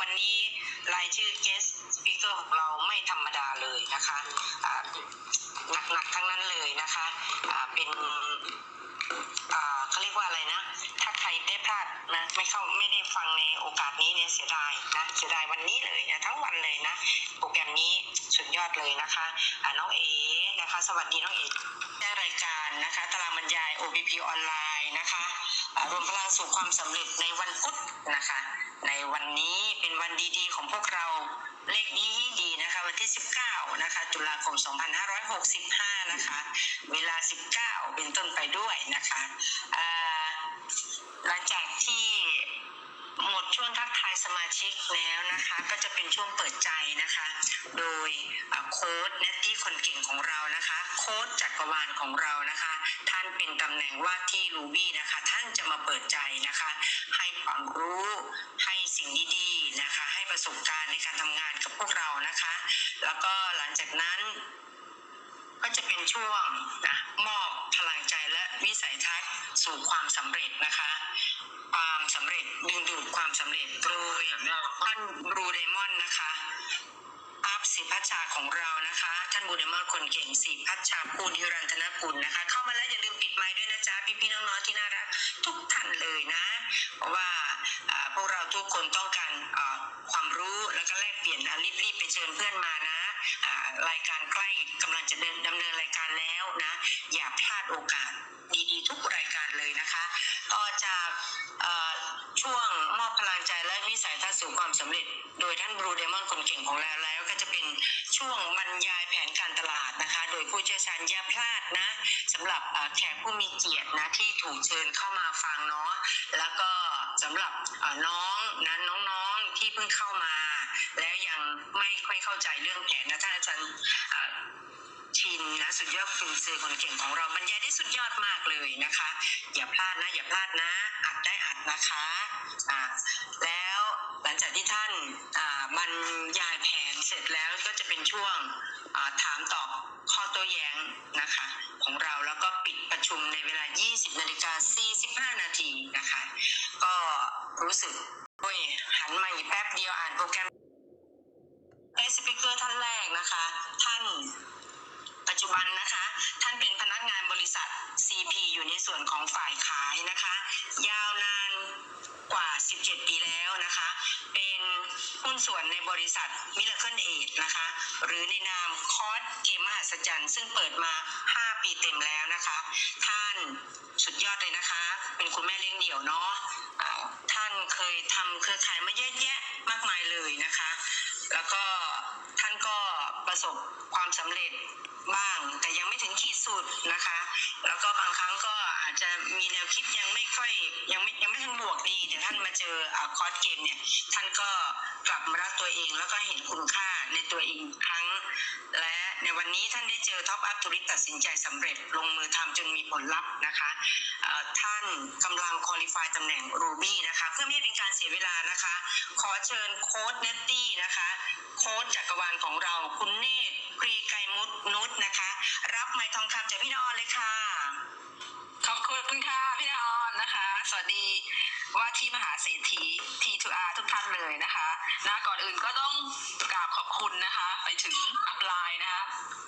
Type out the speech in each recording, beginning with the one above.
วันนี้รายชื่อ guest speaker ของเราไม่ธรรมดาเลยนะคะหนักๆทั้งนั้นเลยนะคะเป็นเขาเรียกว่าอะไรนะ ถ้าใครได้พลาดนะไม่เข้าไม่ได้ฟังในโอกาสนี้เนี่ยเสียดายนะเสียดายวันนี้เลยนะทั้งวันเลยนะ โปรแกรมนี้สุดยอดเลยนะคะอ่าน้องเอนะคะ สวัสดีน้องเอแจ้งรายการนะคะตารางบรรยาย OPP ออนไลน์นะคะรวมพลังสู่ความสำเร็จในวันพุธนะคะ ในวันนี้เป็นวันดีๆ ของพวกเราเลขดีดีนะคะ วันที่ 19 นะคะ ตุลาคม 2565 นะคะ เวลา 19 เป็นต้นไปด้วยนะคะหลังจากที่ หมดช่วงทักทายสมาชิกแล้วนะคะ ก็จะเป็นช่วงเปิดใจนะคะ โดยโค้ดเนตตี้คนเก่งของเรานะคะ โค้ดจักรวาลของเรานะคะ ท่านเป็นตำแหน่งว่าที่รูบี้นะคะ ท่านจะมาเปิดใจนะคะ ให้ความรู้ให้สิ่งดีๆนะคะ ให้ประสบการณ์ในการทำงานกับพวกเรานะคะ แล้วก็หลังจากนั้น ก็จะเป็นช่วงนะมอบพลังใจและวิสัยทัศน์สู่ความสำเร็จนะคะ ความสำเร็จดึงดูดความสำเร็จโดยท่านบรูเดมอนนะคะ สิพัชชาของเรานะคะ ท่านบรูเดมอนคนเก่งสิพัชชาภูนิรันธนกุลนะคะ เข้ามาแล้วอย่าลืมปิดไมค์ด้วยนะจ๊ะพี่ๆน้องๆที่น่ารักทุกท่านเลยนะ เพราะว่าพวกเราทุกคนต้องการความรู้แล้วก็แลกเปลี่ยนรีบๆไปเชิญเพื่อนมานะรายการใกล้กำลังจะเดินดำเนินรายการแล้วนะ อย่าพลาดโอกาสดีๆทุกรายการเลยนะคะ ต่อจากช่วงมอบพลังใจและวิสัยทัศน์สู่ความสำเร็จ โดยท่านบรูเดมอนคนเก่งของเราแล้ว ก็จะเป็นช่วงบรรยายแผนการตลาดนะคะ โดยผู้เชี่ยวชาญอย่าพลาดนะสำหรับแขกผู้มีเกียรตินะที่ถูกเชิญเข้ามาฟังเนาะแล้วก็สำหรับน้องนะน้องๆที่เพิ่งเข้ามา แล้วยังไม่ค่อยเข้าใจเรื่องแผนนะท่านอาจารย์ กินนะสุดยอดคุณซื้อคนเก่งของเราบรรยายได้สุดยอดมากเลยนะคะ อย่าพลาดนะอย่าพลาดนะอัดได้อัดนะคะอ่าแล้วหลังจากที่ท่านอ่าบรรยายแผนเสร็จแล้วก็จะเป็นช่วงอ่าถามตอบข้อโต้แย้งนะคะของเราแล้วก็ปิดประชุมในเวลา 20นาฬิกา45 นาทีนะคะ ก็รู้สึกโอ้ยหันมาอีกแป๊บเดียวอ่านโปรแกรม เอสปิเกอร์ท่านแรกนะคะ ท่านปัจจุบั นะคะ ท่านเป็นพนักงานบริษัท CP อยู่ในส่วนของฝ่ายขายนะคะ ยาวนานกว่า 17 ปีแล้วนะคะ เป็นหุ้นส่วนในบริษัท Miracle Aid นะคะ หรือในนามคอร์สเกมมหัศจรรย์ ซึ่งเปิดมา 5 ปีเต็มแล้วนะคะ ท่านสุดยอดเลยนะคะ เป็นคุณแม่เลี้ยงเดี่ยวเนาะท่านเคยทำเครือข่ายมาเยอะแยะมากมายเลยนะคะ แล้วก็ท่านก็ ประสบความสำเร็จบ้าง แต่ยังไม่ถึงขีดสุดนะคะ แล้วก็บางครั้งก็อาจจะมีแนวคิดยังไม่ค่อยยังไม่ยังไม่ทันบวกดีแต่ท่านมาเจอคอร์สเกมเนี่ยท่านก็กลับมารักตัวเองแล้วก็เห็นคุณค่าในตัวเองครั้งและ ในวันนี้ท่านได้เจอท็อปอัพธุริตตัดสินใจสำเร็จลงมือทำจนมีผลลัพธ์นะคะท่านกำลังคุริฟายตำแหน่งรูบี้นะคะเพื่อไม่ให้เป็นการเสียเวลานะคะ ขอเชิญโค้ดเนตตี้นะคะโค้ดจักรวาลของเราคุณเนตปรีไกมุตนุชนะคะ รับไม้ทองคำจากพี่นอเลยค่ะ ขอบคุณค่ะพี่นออ นะคะ สวัสดีว่าที่มหาเศรษฐี T2R ทุกท่านเลยนะคะนะก่อนอื่นก็ต้องกราบขอบคุณนะคะ ไปถึงอัปไลน์นะคะ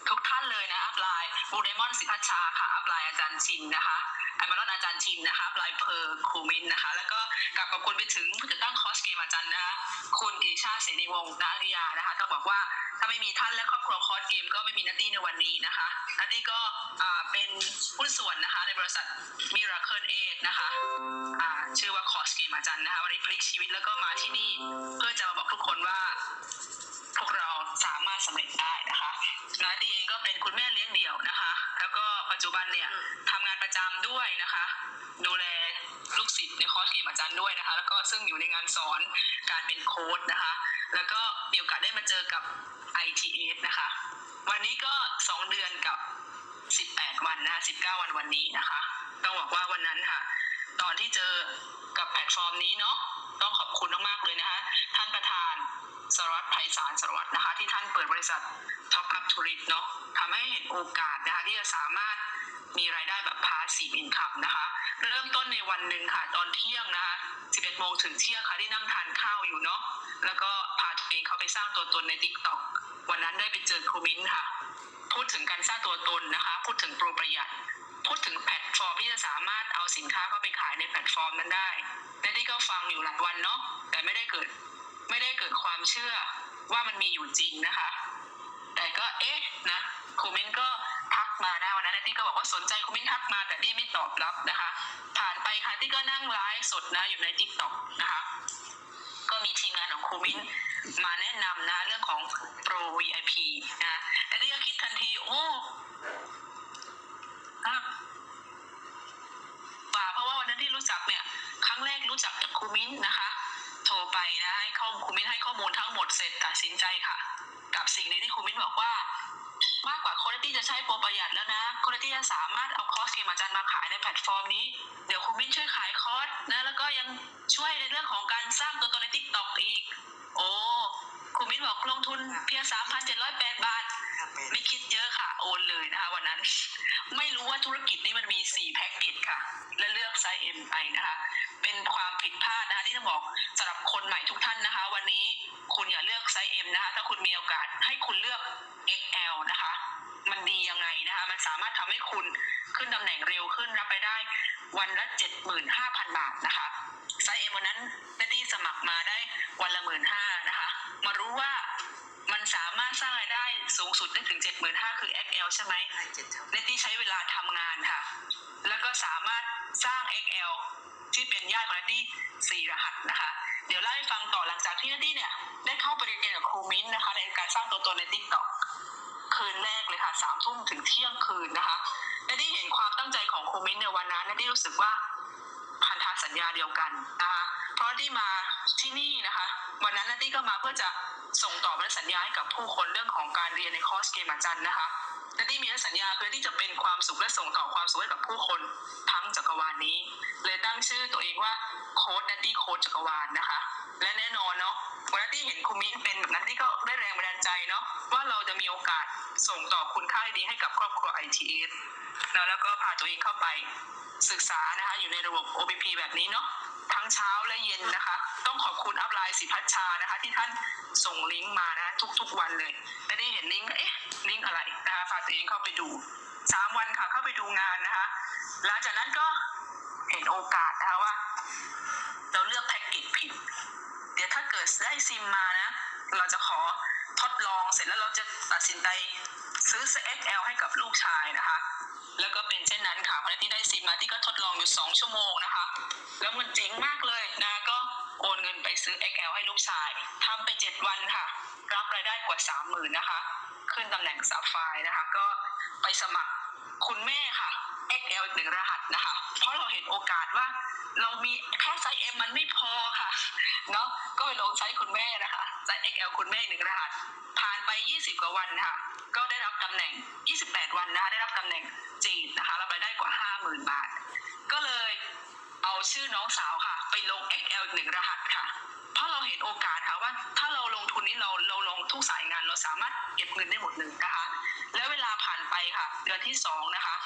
ทุกท่านเลยนะอัปไลน์บูเดมอนสิพัชชาค่ะอัปไลน์อาจารย์ชินนะคะไอมารอนอาจารย์ชินนะคะอัปไลน์เพอร์คูมินนะคะ แล้วก็ กราบขอบคุณไปถึงผู้จัดตั้งคอสเกมอาจารย์นะคะคุณกิชาเสนีวงศ์นาริยานะคะต้องบอกว่าถ้าไม่มีท่านและครอบครัวคอสเกมก็ไม่มีนัตตี้ในวันนี้นะคะนัตตี้ก็อ่าเป็นหุ้นส่วนนะคะในบริษัท Miracle Aid นะคะอ่าชื่อว่าคอสเกมอาจารย์นะคะวันนี้พลิกชีวิตแล้วก็มาที่นี่เพื่อจะมาบอกทุกคนว่าพวกเราสามารถสำเร็จได้นะคะนาดีเองก็เป็นคุณแม่เลี้ยงเดี่ยวนะคะ ปัจจุบันเนี่ยทำงานประจำด้วยนะคะ ดูแลลูกศิษย์ในคอร์สเกมอาจารย์ด้วยนะคะ แล้วก็ซึ่งอยู่ในงานสอนการเป็นโค้ดนะคะ แล้วก็มีโอกาสได้มาเจอกับ ITS นะคะ วันนี้ก็ 2 เดือนกับ 18 วันนะคะ19 วันวันนี้นะคะ ต้องบอกว่าวันนั้นค่ะ ตอนที่เจอกับแพลตฟอร์มนี้เนาะต้องขอบคุณมากๆเลยนะคะ ท่านประธาน สารวัตรไพศาลสารวัตรนะคะที่ท่านเปิดบริษัท Top Up Tourist เนาะทำให้เห็นโอกาสนะคะที่จะสามารถมีรายได้แบบ passive income นะคะ เริ่มต้นในวันหนึ่งค่ะตอนเที่ยงนะคะ 11 โมงถึงเที่ยงค่ะที่นั่งทานข้าวอยู่เนาะแล้วก็พาตัวเองเขาไปสร้างตัวตนใน t ิ k t o k วันนั้นได้ไปเจอครูมิ้นค่ะ พูดถึงการสร้างตัวตนนะคะ พูดถึงโปรประหยัด พูดถึงแพลตฟอร์มที่จะสามารถเอาสินค้าเข้าไปขายในแพลตฟอร์มนั้นได้และที่ก็ฟังอยู่หลายวันเนาะแต่ไม่ได้เกิด ไม่ได้เกิดความเชื่อว่ามันมีอยู่จริงนะคะ แต่ก็เอ๊ะนะครูมิ้นก็ทักมานะวันนั้นที่ก็บอกว่าสนใจครูมิ้นทักมาแต่ที่ไม่ตอบรับนะคะ ผ่านไปค่ะที่ก็นั่งไลฟ์สดนะอยู่ในทิกตอกนะคะ ก็มีทีมงานของครูมิ้นมาแนะนำนะเรื่องของโปร VIP นะแต่ที่ก็คิดทันทีโอ้อ่าเพราะว่าวันนั้นที่รู้จักเนี่ย ครั้งแรกรู้จักจากครูมิ้นนะคะ นะให้ข้อครูมิ้นให้ข้อมูลทั้งหมดเสร็จตัดสินใจค่ะ กับสิ่งหนึ่งที่ครูมิ้นบอกว่า มากกว่าคนที่จะใช้โปรประหยัดแล้วนะคนที่จะสามารถเอาคอร์สเกมอาจารย์มาขายในแพลตฟอร์มนี้เดี๋ยวครูมิ้นช่วยขายคอร์สนะแล้วก็ยังช่วยในเรื่องของการสร้างตัวตนในทิกตอกอีก โอ้ครูมิ้นบอกลงทุนเพียงสามพันเจ็ดร้อยแปดบาท ไม่คิดเยอะค่ะโอนเลยนะคะวันนั้น ไม่รู้ว่าธุรกิจนี้มันมี4แพ็กเกจค่ะ และเลือกไซส์ M ไปนะคะ เป็นความผิดพลาดนะคะที่ต้อง บอกสำหรับคนใหม่ทุกท่านนะคะ วันนี้คุณอย่าเลือกไซส์ M นะคะ ถ้าคุณมีโอกาสให้คุณเลือก XL นะคะ มันดียังไงนะคะ มันสามารถทำให้คุณขึ้นตำแหน่งเร็วขึ้นรับไปได้วันละ 75,000 บาทนะคะ ไซส์ M วันนั้นได้ที่สมัครมาได้วันละหมื่นห้านะคะ มารู้ว่ามันสามารถสร้างรายได้สูงสุดได้ถึง 75,000 คือ XL ใช่ไหมเนตตี้ใช้เวลาทำงานค่ะ แล้วก็สามารถสร้าง XL ที่เป็นญาติของเนตตี้สี่รหัสนะคะ เดี๋ยวเล่าให้ฟังต่อหลังจากที่เนตตี้เนี่ยได้เข้าไปเรียนกับครูมิ้นนะคะ ในการสร้างตัวตนในติ๊กต็อกคืนแรกเลยค่ะสามทุ่มถึงเที่ยงคืนนะคะเนตตี้เห็นความตั้งใจของครูมิ้นในวันนั้นเนตตี้รู้สึกว่าพันธสัญญาเดียวกันนะคะเพราะที่มาที่นี่นะคะ วันนั้นนัตตี้ก็มาเพื่อจะส่งต่อพันธสัญญาให้กับผู้คนเรื่องของการเรียนในคอร์สเกมอาจารย์นะคะ นัตตี้มีสัญญาเพื่อที่จะเป็นความสุขและส่งต่อความสุขให้กับผู้คนทั้งจักรวาลนี้ เลยตั้งชื่อตัวเองว่าโค้ดนัตตี้โค้ดจักรวาลนะคะ และแน่นอนเนาะวันนัตตี้เห็นคุณมิ้นเป็นแบบนั้นที่ก็ได้แรงบันดาลใจเนาะว่าเราจะมีโอกาสส่งต่อคุณค่าดีให้กับครอบครัว ITS เนะแล้วก็พาตัวเองเข้าไปศึกษานะคะอยู่ในระบบ OPP แบบนี้เนาะทั้งเช้าและเย็นนะคะ ต้องขอบคุณอัพไลน์สิพัชชานะคะ ที่ท่านส่งลิงก์มานะทุกๆวันเลยและได้เห็นลิงก์เอ๊ะลิงก์อะไรนะคะพาตัวเองเข้าไปดูสามวันค่ะเข้าไปดูงานนะคะ หลังจากนั้นก็เห็นโอกาสนะคะว่า เราเลือก ซิมมานะ เราจะขอทดลองเสร็จแล้วเราจะตัดสินใจซื้อ XL ให้กับลูกชายนะคะ แล้วก็เป็นเช่นนั้นค่ะพอที่ได้ซิมมาที่ก็ทดลองอยู่2ชั่วโมงนะคะ แล้วมันเจ๋งมากเลยนะก็โอนเงินไปซื้อ XL ให้ลูกชายทำไป7วันค่ะ รับรายได้กว่า30,000นะคะ ขึ้นตำแหน่งซับไฟนะคะ ก็ไปสมัครคุณแม่ค่ะ XL หนึ่งรหัสนะคะ เพราะเราเห็นโอกาสว่า เรามีแค่ไซส์ M มันไม่พอค่ะเนาะก็ไปลงไซส์คุณแม่นะคะไซส์ XL คุณแม่หนึ่งรหัส ผ่านไป 20 กว่าวันค่ะ ก็ได้รับตำแหน่ง 28 วันนะคะได้รับตำแหน่งจีดนะคะรับรายได้กว่า 50,000 บาท ก็เลยเอาชื่อน้องสาวค่ะ ไปลง XL หนึ่งรหัสค่ะเพราะเราเห็นโอกาสค่ะว่า ถ้าเราลงทุนนี้เราเราลงทุกสายงานเราสามารถเก็บเงินได้หมดเลยนะคะ แล้วเวลาผ่านไปค่ะ เดือนที่สองนะคะ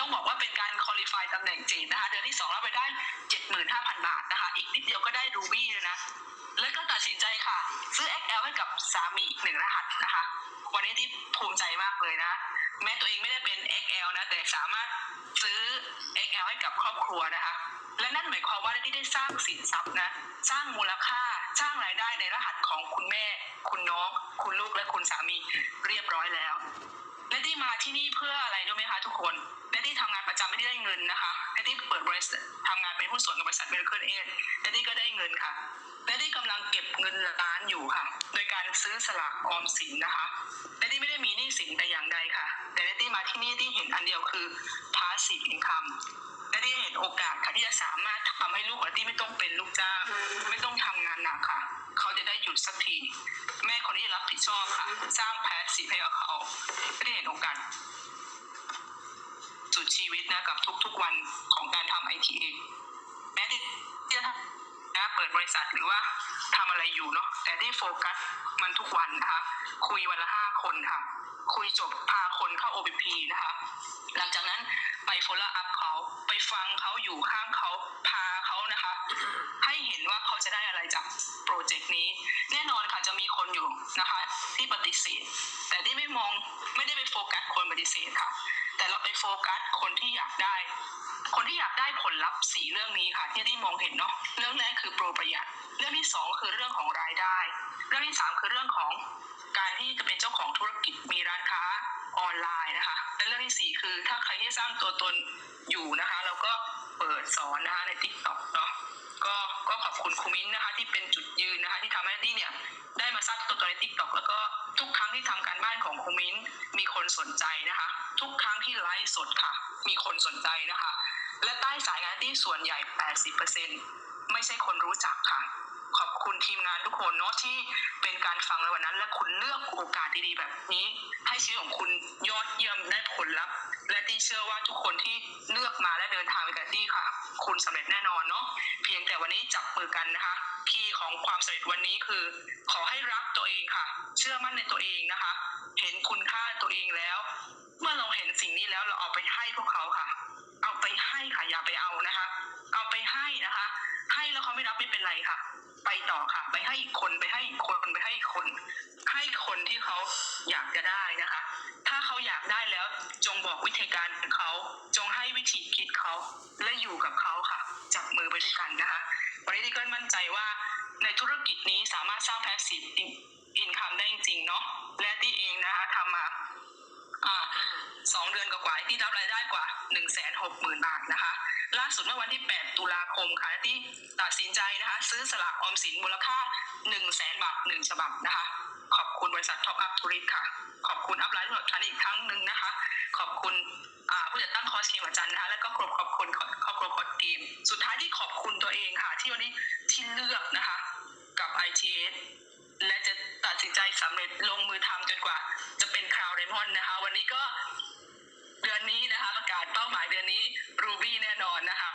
ต้องบอกว่าเป็นการคอลี่ฟายตำแหน่งจีนนะคะ เดือนที่สองรับไปได้75,000บาทนะคะ อีกนิดเดียวก็ได้รูบี้เลยนะ แล้วก็ตัดสินใจค่ะ ซื้อ XL ให้กับสามีอีกหนึ่งรหัสนะคะ วันนี้ที่ภูมิใจมากเลยนะ แม้ตัวเองไม่ได้เป็น XL นะ แต่สามารถซื้อ XL ให้กับครอบครัวนะคะ และนั่นหมายความว่าที่ได้สร้างสินทรัพย์นะ สร้างมูลค่า สร้างรายได้ในรหัสของคุณแม่ คุณน้อง คุณลูกและคุณสามีเรียบร้อยแล้ว และที่มาที่นี่เพื่ออะไรรู้ไหมคะทุกคนและที่ทำงานประจำไม่ได้เงินนะคะและที่เปิดบริษัททำงานเป็นหุ้ส่วนกับบริษัทเมริเคิลเอทและที่ก็ได้เงินค่ะและที่กำลังเก็บเงินล้านอยู่ค่ะ โดยการซื้อสลากออมสินนะคะและที่ไม่ได้มีหนี้สินแต่อย่างใดค่ะ แต่และที่มาที่นี่ที่เห็นอันเดียวคือ passive income และที่เห็นโอกาสค่ะที่จะสามารถทำให้ลูกของที่ไม่ต้องเป็นลูกจ้างไม่ต้องทำงานหนักค่ะ เขาจะได้หยุดสักที แม่คนนี้รับผิดชอบค่ะ สร้างแพสซีฟให้กับเขาไม่ได้เห็นโอกาสสุดชีวิตนะกับทุกๆวันของการทำไอทีเองแม้ที่จะนะเปิดบริษัทหรือว่าทำอะไรอยู่เนาะแต่ที่โฟกัสมันทุกวันนะคะ คุยวันละห้าคนค่ะ คุยจบพาคนเข้า OBP นะคะ หลังจากนั้นไป follow up เขาไปฟังเขาอยู่ข้างเขาพา ให้เห็นว่าเขาจะได้อะไรจากโปรเจกต์นี้ แน่นอนค่ะจะมีคนอยู่นะคะ ที่ปฏิเสธ แต่ที่ไม่มองไม่ได้ไปโฟกัสคนปฏิเสธค่ะ แต่เราไปโฟกัสคนที่อยากได้ คนที่อยากได้ผลลัพธ์สี่เรื่องนี้ค่ะ ที่ที่มองเห็นเนาะเรื่องแรกคือโปรประหยัดเรื่องที่สองคือเรื่องของรายได้ เรื่องที่สามคือเรื่องของการที่จะเป็นเจ้าของธุรกิจมีร้านค้าออนไลน์นะคะและเรื่องที่สี่คือถ้าใครที่สร้างตัวตนอยู่นะคะ เราก็เปิดสอนนะคะใน t ิ k t o k เนาะ ก็ก็ขอบคุณครูมิ้นนะคะ ที่เป็นจุดยืนนะคะ ที่ทำให้ที่เนี่ย ได้มาสร้างตัวตนในทิกตอกแล้วก็ทุกครั้งที่ทำการบ้านของครูมิ้นมีคนสนใจนะคะ ทุกครั้งที่ไลฟ์สดค่ะ มีคนสนใจนะคะ และใต้สายงานที่ส่วนใหญ่ 80%ไม่ใช่คนรู้จักค่ะ คุณทีมงานทุกคนเนาะที่เป็นการฟังในวันนั้น และคุณเลือกโอกาสดีๆแบบนี้ ให้ชีวิตของคุณยอดเยี่ยมได้ผลลัพธ์ และที่เชื่อว่าทุกคนที่เลือกมาและเดินทางไปกับที่ค่ะ คุณสำเร็จแน่นอนเนาะเพียงแต่วันนี้จับมือกันนะคะคีย์ของความสำเร็จวันนี้คือ ขอให้รักตัวเองค่ะ เชื่อมั่นในตัวเองนะคะ เห็นคุณค่าตัวเองแล้ว เมื่อเราเห็นสิ่งนี้แล้วเราเอาไปให้พวกเขาค่ะ เอาไปให้ค่ะอย่าไปเอานะคะ เอาไปให้นะคะ แล้วเขาไม่รับไม่เป็นไรค่ะ ไปต่อค่ะ ไปให้อีกคนไปให้อีกคนไปให้อีกคน ให้คนที่เขาอยากจะได้นะคะ ถ้าเขาอยากได้แล้วจงบอกวิธีการเขาจงให้วิธีคิดเขาและอยู่กับเขาค่ะ จับมือไปด้วยกันนะคะวันนี้ที่ก็มั่นใจว่าในธุรกิจนี้สามารถสร้าง passive income ได้จริงๆเนาะและที่เองนะคะทำมา สองเดือนกว่าที่รับรายได้กว่า1นึ่งแสนหกหมื่นบาทนะคะ ล่าสุดเมื่อวันที่ 8 ตุลาคมค่ะที่ตัดสินใจนะคะ ซื้อสลากออมสินมูลค่า1นึ่งแสนบาทหนึ่งฉบับนะคะ ขอบคุณบริษัทท็อปอัพทูริสค่ะ ขอบคุณอัพไลน์ทุกท่านอีกครั้งหนึ่งนะคะ ขอบคุณผู้จัดตั้งคอร์สเกมอาจารย์นะคะแล้วก็ขอบขอบคุณครอบครัวคอร์สเกมสุดท้ายที่ขอบคุณตัวเองค่ะ ที่วันนี้ที่เลือกนะคะ กับ ITS และจะตัดสินใจสำเร็จลงมือทำจนกว่า จะเป็นคราวไดมอนนะคะ วันนี้ก็ ประกาศเป้าหมายเดือนนี้รูบี้แน่นอนนะคะ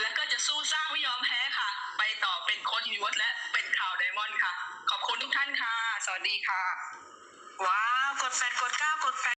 และก็จะสู้สร้างไม่ยอมแพ้ค่ะ ไปต่อเป็นโค้ชยูนิเวิร์สและเป็นข่าวไดมอนด์ค่ะ ขอบคุณทุกท่านค่ะ สวัสดีค่ะ ว้าว กดแปดกดเก้ากดแปด